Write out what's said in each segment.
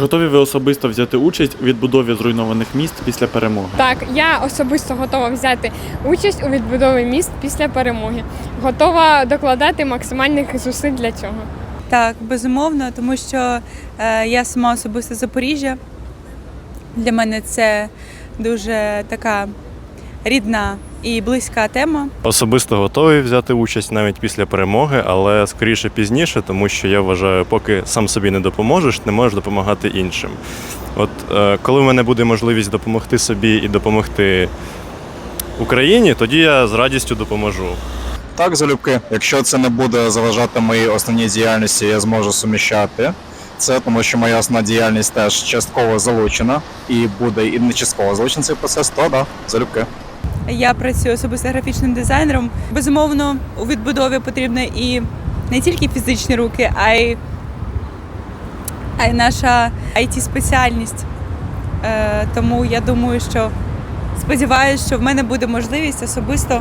Чи готові ви особисто взяти участь у відбудові зруйнованих міст після перемоги? Так, я особисто готова взяти участь у відбудові міст після перемоги. Готова докладати максимальних зусиль для цього. Так, безумовно, тому що е, я сама особисто з Запоріжжя. Для мене це дуже така рідна і близька тема. Особисто готовий взяти участь навіть після перемоги, але скоріше пізніше, тому що я вважаю, поки сам собі не допоможеш, не можеш допомагати іншим. От е, коли в мене буде можливість допомогти собі і допомогти Україні, тоді я з радістю допоможу. Так, залюбки, якщо це не буде заважати моїй основній діяльності, я зможу суміщати це, тому що моя основна діяльність теж частково залучена і буде і не частково залучений цей процес, то да, залюбки. Я працюю особисто графічним дизайнером. Безумовно, у відбудові потрібні і не тільки фізичні руки, а й, а й наша it спеціальність Е, тому я думаю, що сподіваюся, що в мене буде можливість особисто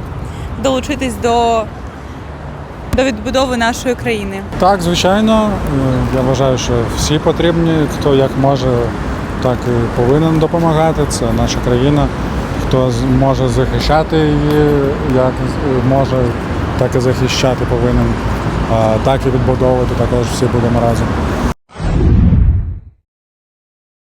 долучитись до, до відбудови нашої країни. Так, звичайно, Е, я вважаю, що всі потрібні, хто як може, так і повинен допомагати. Це наша країна. Хто може захищати її, як може, так і захищати повинен. Так і відбудовувати також всі будемо разом.